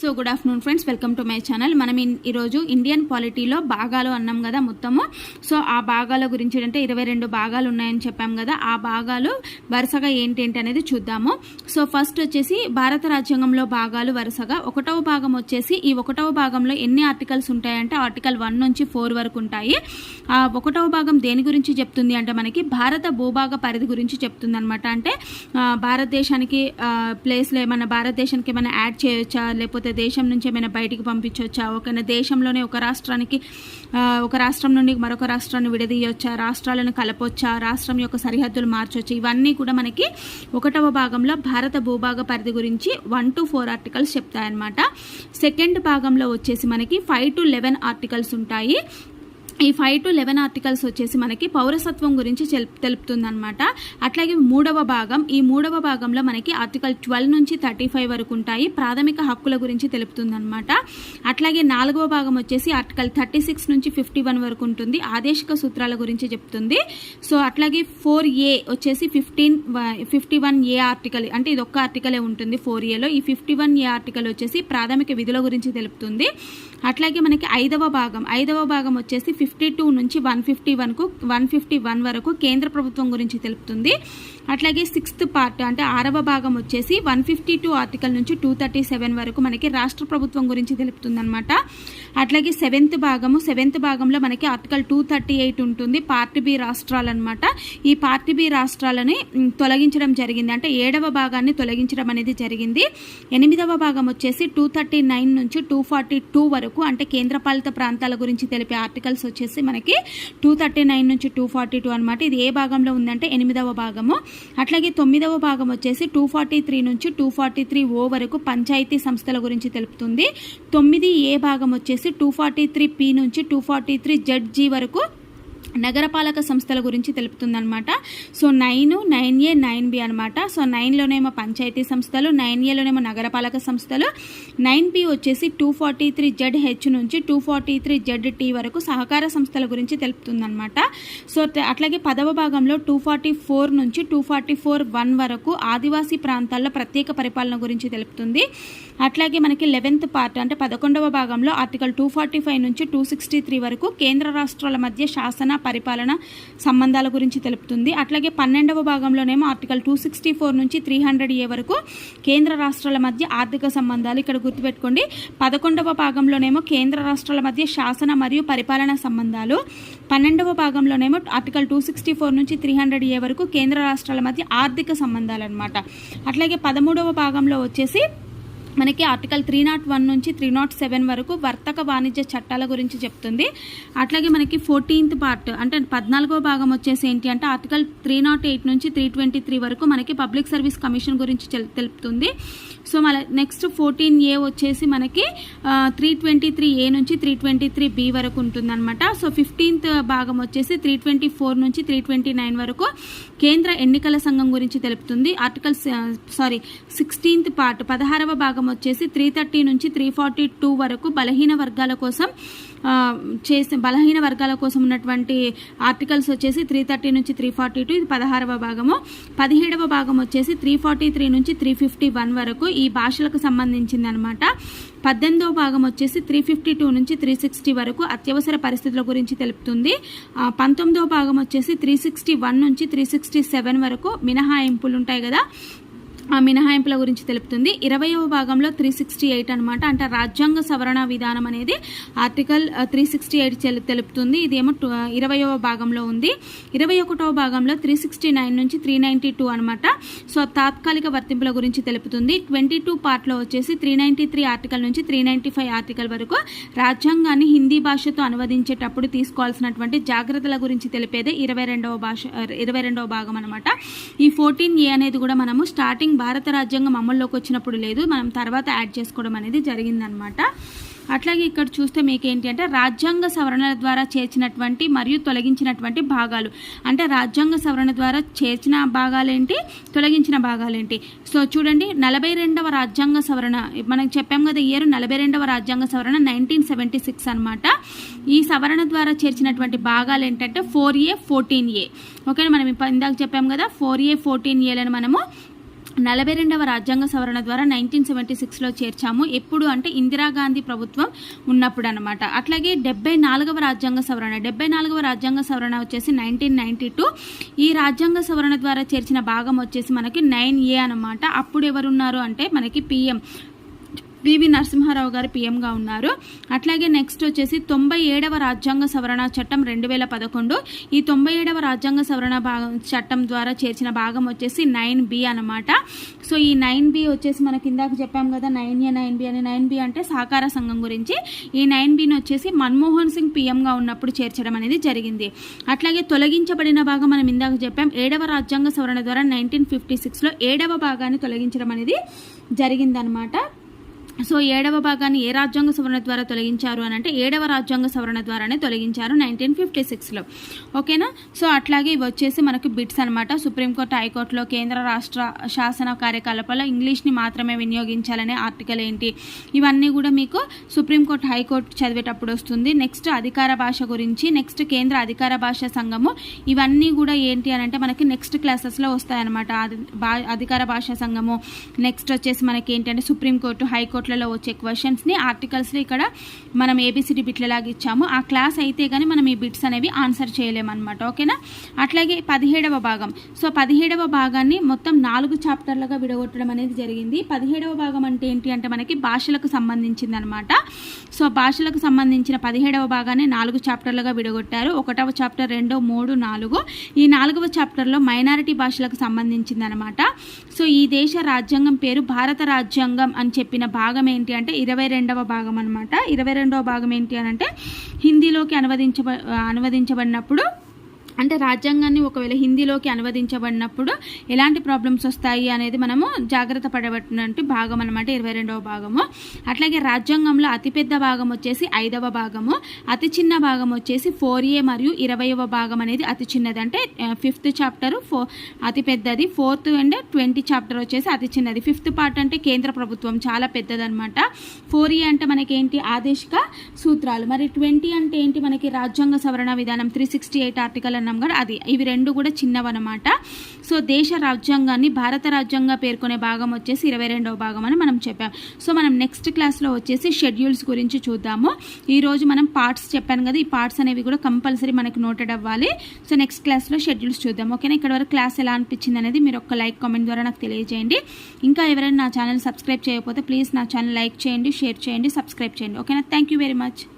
So good afternoon friends welcome to my channel. మనం ఈరోజు Indian పాలిటీలో భాగాలు అన్నాం కదా మొత్తము. సో ఆ భాగాల గురించి అంటే ఇరవై రెండు భాగాలు ఉన్నాయని చెప్పాం కదా. ఆ భాగాలు వరుసగా ఏంటేంటి అనేది చూద్దాము. సో ఫస్ట్ వచ్చేసి భారత రాజ్యాంగంలో భాగాలు వరుసగా. ఒకటవ భాగం వచ్చేసి ఈ ఒకటవ భాగంలో ఎన్ని ఆర్టికల్స్ ఉంటాయంటే ఆర్టికల్ వన్ నుంచి ఫోర్ వరకు ఉంటాయి. ఆ ఒకటవ భాగం దేని గురించి చెప్తుంది అంటే మనకి భారత భూభాగ పరిధి గురించి చెప్తుంది అనమాట అంటే భారతదేశానికి ప్లేస్లో ఏమైనా భారతదేశానికి ఏమైనా యాడ్ చేయొచ్చా? లేకపోతే దేశం నుంచి ఏమైనా బయటికి పంపించవచ్చా ఒక దేశంలోనే ఒక రాష్ట్రానికి ఒక రాష్ట్రం నుండి మరొక రాష్ట్రాన్ని విడదీయొచ్చా? రాష్ట్రాలను కలపొచ్చా? రాష్ట్రం యొక్క సరిహద్దులు మార్చొచ్చా? ఇవన్నీ కూడా మనకి ఒకటవ భాగంలో భారత భూభాగ పరిధి గురించి వన్ టు ఫోర్ ఆర్టికల్స్ చెప్తాయన్నమాట. సెకండ్ భాగంలో వచ్చేసి మనకి ఫైవ్ టు లెవెన్ ఆర్టికల్స్ ఉంటాయి. ఈ ఫైవ్ టు లెవెన్ ఆర్టికల్స్ వచ్చేసి మనకి పౌరసత్వం గురించి తెలుపుతుంది అనమాట అట్లాగే మూడవ భాగం ఈ మూడవ భాగంలో మనకి ఆర్టికల్ ట్వెల్వ్ నుంచి థర్టీ ఫైవ్ వరకు ఉంటాయి. ప్రాథమిక హక్కుల గురించి తెలుపుతుంది అనమాట అట్లాగే నాలుగవ భాగం వచ్చేసి ఆర్టికల్ థర్టీ సిక్స్ నుంచి ఫిఫ్టీ వన్ వరకు ఉంటుంది. ఆదేశిక సూత్రాల గురించి చెప్తుంది. సో అట్లాగే ఫోర్ ఏ వచ్చేసి fifteen fifty one A article అంటే ఇది ఒక్క ఆర్టికలే ఉంటుంది ఫోర్ ఏలో ఈ ఫిఫ్టీ వన్ ఏ ఆర్టికల్ వచ్చేసి ప్రాథమిక విధుల గురించి తెలుపుతుంది. అట్లాగే మనకి ఐదవ భాగం ఐదవ భాగం వచ్చేసి ఫిఫ్టీ టూ నుంచి వన్ ఫిఫ్టీ వన్కు వన్ ఫిఫ్టీ వన్ వరకు కేంద్ర ప్రభుత్వం గురించి తెలుపుతుంది. అట్లాగే సిక్స్త్ పార్ట్ అంటే ఆరవ భాగం వచ్చేసి వన్ ఫిఫ్టీ టూ ఆర్టికల్ నుంచి టూ థర్టీ సెవెన్ వరకు మనకి రాష్ట్ర ప్రభుత్వం గురించి తెలుపుతుంది అనమాట అట్లాగే సెవెంత్ భాగము సెవెంత్ భాగంలో మనకి ఆర్టికల్ టూ థర్టీ ఎయిట్ ఉంటుంది పార్ట్ బి రాష్ట్రాలు అనమాట ఈ పార్ట్ బి రాష్ట్రాలని తొలగించడం జరిగింది. అంటే ఏడవ భాగాన్ని తొలగించడం అనేది జరిగింది. ఎనిమిదవ భాగం వచ్చేసి టూ థర్టీ నైన్ నుంచి టూ ఫార్టీ టూ వరకు అంటే కేంద్రపాలిత ప్రాంతాల గురించి తెలిపే ఆర్టికల్స్ వచ్చేసి మనకి టూ థర్టీ నైన్ నుంచి టూ ఫార్టీ టూ అనమాట ఇది ఏ భాగంలో ఉందంటే ఎనిమిదవ భాగము. అట్లాగే తొమ్మిదవ భాగం వచ్చేసి టూ ఫార్టీ త్రీ నుంచి టూ ఫార్టీ త్రీ ఓ వరకు పంచాయతీ సంస్థల గురించి తెలుపుతుంది. తొమ్మిది ఏ భాగం వచ్చేసి టూ ఫార్టీ త్రీ పి నుంచి two forty three Z G వరకు నగరపాలక సంస్థల గురించి తెలుపుతుందనమాట so nine nine A nine B అనమాట సో నైన్లోనేమో పంచాయతీ సంస్థలు నైన్ ఏలోనేమో నగరపాలక సంస్థలు నైన్ బి వచ్చేసి two forty three Z H నుంచి two forty three Z T వరకు సహకార సంస్థల గురించి తెలుపుతుందనమాట సో అట్లాగే పదవ భాగంలో టూ ఫార్టీ ఫోర్ నుంచి టూ ఫార్టీ ఫోర్ వన్ వరకు ఆదివాసీ ప్రాంతాల్లో ప్రత్యేక పరిపాలన గురించి తెలుపుతుంది. అట్లాగే మనకి లెవెన్త్ పార్ట్ అంటే పదకొండవ భాగంలో ఆర్టికల్ టూ ఫార్టీ ఫైవ్ నుంచి టూ సిక్స్టీ త్రీ వరకు కేంద్ర రాష్ట్రాల మధ్య శాసన పరిపాలన సంబంధాల గురించి తెలుపుతుంది. అట్లాగే పన్నెండవ భాగంలోనేమో ఆర్టికల్ టూ సిక్స్టీ ఫోర్ నుంచి త్రీ హండ్రెడ్ ఏ వరకు కేంద్ర రాష్ట్రాల మధ్య ఆర్థిక సంబంధాలు ఇక్కడ గుర్తుపెట్టుకోండి. పదకొండవ భాగంలోనేమో కేంద్ర రాష్ట్రాల మధ్య శాసన మరియు పరిపాలన సంబంధాలు. పన్నెండవ భాగంలోనేమో ఆర్టికల్ టూ సిక్స్టీ ఫోర్ నుంచి త్రీ హండ్రెడ్ ఏ వరకు కేంద్ర రాష్ట్రాల మధ్య ఆర్థిక సంబంధాలు అనమాట అట్లాగే పదమూడవ భాగంలో వచ్చేసి మనకి ఆర్టికల్ త్రీ నాట్ వన్ నుంచి త్రీ నాట్ సెవెన్ వరకు వర్తక వాణిజ్య చట్టాల గురించి చెప్తుంది. అట్లాగే మనకి ఫోర్టీన్త్ పార్ట్ అంటే పద్నాలుగో భాగం వచ్చేసి ఏంటి అంటే ఆర్టికల్ త్రీ నాట్ ఎయిట్ నుంచి త్రీ ట్వంటీ త్రీ వరకు మనకి పబ్లిక్ సర్వీస్ కమిషన్ గురించి తెలుపుతుంది. సో మన నెక్స్ట్ ఫోర్టీన్ ఏ వచ్చేసి మనకి త్రీ ట్వంటీ త్రీ ఏ నుంచి త్రీ ట్వంటీ త్రీ బి వరకు ఉంటుందన్నమాట. సో ఫిఫ్టీన్త్ భాగం వచ్చేసి త్రీ ట్వంటీ ఫోర్ నుంచి త్రీ ట్వంటీ నైన్ వరకు కేంద్ర ఎన్నికల సంఘం గురించి తెలుపుతుంది. ఆర్టికల్ సారీ సిక్స్టీన్త్ పార్ట్ పదహారవ భాగం వచ్చేసి త్రీ థర్టీ నుంచి త్రీ ఫార్టీ టూ వరకు బలహీన వర్గాల కోసం చేసే బలహీన వర్గాల కోసం ఉన్నటువంటి ఆర్టికల్స్ వచ్చేసి త్రీ థర్టీ నుంచి త్రీ ఫార్టీ టూ ఇది పదహారవ భాగము. పదిహేడవ భాగం వచ్చేసి త్రీ ఫార్టీ త్రీ నుంచి త్రీ ఫిఫ్టీ వన్ వరకు ఈ భాషలకు సంబంధించింది అనమాట పద్దెనిమిదవ భాగం వచ్చేసి త్రీ ఫిఫ్టీ టూ నుంచి త్రీ సిక్స్టీ వరకు అత్యవసర పరిస్థితుల గురించి తెలుపుతుంది. పంతొమ్మిదవ భాగం వచ్చేసి త్రీ సిక్స్టీ వన్ నుంచి త్రీ సిక్స్టీ సెవెన్ వరకు మినహాయింపులు ఉంటాయి కదా. ఆ మినహాయింపుల గురించి తెలుపుతుంది. ఇరవయవ భాగంలో త్రీ సిక్స్టీ ఎయిట్ అనమాట అంటే రాజ్యాంగ సవరణ విధానం అనేది ఆర్టికల్ త్రీ సిక్స్టీ ఎయిట్ తెలుపుతుంది. ఇదేమో టు- ఇరవయవ భాగంలో ఉంది. ఇరవై ఒకటవ భాగంలో త్రీ సిక్స్టీ నైన్ నుంచి త్రీ నైంటీ టూ అనమాట సో తాత్కాలిక వర్తింపుల గురించి తెలుపుతుంది. ట్వంటీ టూ పార్ట్లో వచ్చేసి త్రీ నైంటీ త్రీ ఆర్టికల్ నుంచి త్రీ నైంటీ ఫైవ్ ఆర్టికల్ వరకు రాజ్యాంగాన్ని హిందీ భాషతో అనువదించేటప్పుడు తీసుకోవాల్సినటువంటి జాగ్రత్తల గురించి తెలిపేదే ఇరవై రెండవ భాష ఇరవై రెండవ భాగం అనమాట ఈ ఫోర్టీన్ ఏ అనేది కూడా మనము స్టార్టింగ్ భారత రాజ్యాంగం అమల్లోకి వచ్చినప్పుడు లేదు మనం తర్వాత యాడ్ చేసుకోవడం అనేది జరిగిందనమాట. అట్లాగే ఇక్కడ చూస్తే మీకు ఏంటి అంటే రాజ్యాంగ సవరణల ద్వారా చేర్చినటువంటి మరియు తొలగించినటువంటి భాగాలు. అంటే రాజ్యాంగ సవరణ ద్వారా చేర్చిన భాగాలేంటి తొలగించిన భాగాలేంటి? సో చూడండి నలభై రెండవ రాజ్యాంగ సవరణ మనం చెప్పాం కదా ఇయర్ నలభై రెండవ రాజ్యాంగ సవరణ నైన్టీన్ సెవెంటీ సిక్స్ అనమాట ఈ సవరణ ద్వారా చేర్చినటువంటి భాగాలు ఏంటంటే ఫోర్ ఏ ఫోర్టీన్ ఏ. ఓకేనా? మనం ఇందాక చెప్పాం కదా ఫోర్ ఏ ఫోర్టీన్ ఏలను మనము నలభై రెండవ రాజ్యాంగ సవరణ ద్వారా నైన్టీన్ సెవెంటీ సిక్స్లో చేర్చాము. ఎప్పుడు అంటే ఇందిరాగాంధీ ప్రభుత్వం ఉన్నప్పుడు అనమాట అట్లాగే డెబ్బై నాలుగవ రాజ్యాంగ సవరణ. డెబ్బై నాలుగవ రాజ్యాంగ సవరణ వచ్చేసి నైన్టీన్ నైన్టీ టూ. ఈ రాజ్యాంగ సవరణ ద్వారా చేర్చిన భాగం వచ్చేసి మనకి నైన్ ఏ అనమాట అప్పుడు ఎవరున్నారు అంటే మనకి పిఎం పివి నరసింహారావు గారు పీఎంగా ఉన్నారు. అట్లాగే నెక్స్ట్ వచ్చేసి తొంభై ఏడవ రాజ్యాంగ సవరణ చట్టం రెండు వేల పదకొండు. ఈ తొంభై ఏడవ రాజ్యాంగ సవరణ భాగం చట్టం ద్వారా చేర్చిన భాగం వచ్చేసి నైన్ బి అనమాట సో ఈ నైన్ బి వచ్చేసి మనకి ఇందాక చెప్పాం కదా నైన్ ఏ నైన్ బి అని. నైన్ బి అంటే సహకార సంఘం గురించి. ఈ నైన్ బిని వచ్చేసి మన్మోహన్ సింగ్ పీఎంగా ఉన్నప్పుడు చేర్చడం అనేది జరిగింది. అట్లాగే తొలగించబడిన భాగం మనం ఇందాక చెప్పాం ఏడవ రాజ్యాంగ సవరణ ద్వారా నైన్టీన్ ఫిఫ్టీ సిక్స్లో ఏడవ భాగాన్ని తొలగించడం అనేది జరిగిందనమాట సో ఏడవ భాగాన్ని ఏ రాజ్యాంగ సవరణ ద్వారా తొలగించారు అని అంటే ఏడవ రాజ్యాంగ సవరణ ద్వారానే తొలగించారు నైన్టీన్ ఫిఫ్టీ సిక్స్లో ఓకేనా? సో అట్లాగే ఇవి వచ్చేసి మనకు బిట్స్ అనమాట సుప్రీంకోర్టు హైకోర్టులో కేంద్ర రాష్ట్ర శాసన కార్యకలాపాల్లో ఇంగ్లీష్ని మాత్రమే వినియోగించాలనే ఆర్టికల్ ఏంటి? ఇవన్నీ కూడా మీకు సుప్రీంకోర్టు హైకోర్టు చదివేటప్పుడు వస్తుంది. నెక్స్ట్ అధికార భాష గురించి నెక్స్ట్ కేంద్ర అధికార భాష సంఘము ఇవన్నీ కూడా ఏంటి అని అంటే మనకి నెక్స్ట్ క్లాసెస్లో వస్తాయన్నమాట. అధికార భాష సంఘము. నెక్స్ట్ వచ్చేసి మనకి ఏంటంటే సుప్రీంకోర్టు హైకోర్టు బిట్లలో వచ్చే క్వశ్చన్స్ని ఆర్టికల్స్ని ఇక్కడ మనం ఏబిసిడి బిట్లలాగా ఇచ్చాము. ఆ క్లాస్ అయితే కానీ మనం ఈ బిట్స్ అనేవి ఆన్సర్ చేయలేమన్నమాట. ఓకేనా అట్లాగే పదిహేడవ భాగం. సో పదిహేడవ భాగాన్ని మొత్తం నాలుగు చాప్టర్లుగా విడగొట్టడం అనేది జరిగింది. పదిహేడవ భాగం అంటే ఏంటి అంటే మనకి భాషలకు సంబంధించింది అనమాట సో భాషలకు సంబంధించిన పదిహేడవ భాగాన్ని నాలుగు చాప్టర్లుగా విడగొట్టారు. ఒకటవ చాప్టర్ రెండో మూడు నాలుగు. ఈ నాలుగవ చాప్టర్లో మైనారిటీ భాషలకు సంబంధించింది అనమాట సో ఈ దేశ రాజ్యాంగం పేరు భారత రాజ్యాంగం అని చెప్పిన భాగం భాగం ఏంటి అంటే ఇరవై రెండవ భాగం అనమాట ఇరవై రెండవ భాగం ఏంటి అని అంటే హిందీలోకి అనువదించబ అనువదించబడినప్పుడు అంటే రాజ్యాంగాన్ని ఒకవేళ హిందీలోకి అనువదించబడినప్పుడు ఎలాంటి ప్రాబ్లమ్స్ వస్తాయి అనేది మనము జాగ్రత్త పడబట్టినట్టు భాగం అనమాట ఇరవై రెండవ భాగము. అట్లాగే రాజ్యాంగంలో అతిపెద్ద భాగం వచ్చేసి ఐదవ భాగము. అతి చిన్న భాగం వచ్చేసి ఫోర్ ఏ మరియు ఇరవైవ భాగం అనేది అతి చిన్నది. అంటే ఫిఫ్త్ చాప్టర్ ఫో అతి పెద్దది. ఫోర్త్ అండ్ ట్వంటీ చాప్టర్ వచ్చేసి అతి చిన్నది. ఫిఫ్త్ పార్ట్ అంటే కేంద్ర ప్రభుత్వం చాలా పెద్దదనమాట ఫోర్ ఏ అంటే మనకి ఏంటి ఆదేశిక సూత్రాలు. మరి ట్వంటీ అంటే ఏంటి? మనకి రాజ్యాంగ సవరణ విధానం త్రీ సిక్స్టీ ఎయిట్ ఆర్టికల్ అన్న అన్నాం కదా అది. ఇవి రెండు కూడా చిన్నవన్నమాట సో దేశ రాజ్యాంగాన్ని భారత రాజ్యాంగ పేర్కొనే భాగం వచ్చేసి ఇరవై రెండవ భాగం అని మనం చెప్పాం. సో మనం నెక్స్ట్ క్లాస్లో వచ్చేసి షెడ్యూల్స్ గురించి చూద్దాము. ఈరోజు మనం పార్ట్స్ చెప్పాను కదా ఈ పార్ట్స్ అనేవి కూడా కంపల్సరీ మనకు నోటెడ్ అవ్వాలి. సో నెక్స్ట్ క్లాస్లో షెడ్యూల్స్ చూద్దాం ఓకేనా? ఇక్కడ వరకు క్లాస్ ఎలా అనిపించింది అనేది మీరు ఒక లైక్ కామెంట్ ద్వారా నాకు తెలియజేయండి. ఇంకా ఎవరైనా నా ఛానల్ సబ్స్క్రైబ్ చేయకపోతే ప్లీజ్ నా ఛానల్ లైక్ చేయండి షేర్ చేయండి సబ్స్క్రైబ్ చేయండి. ఓకేనా? Thank you very much.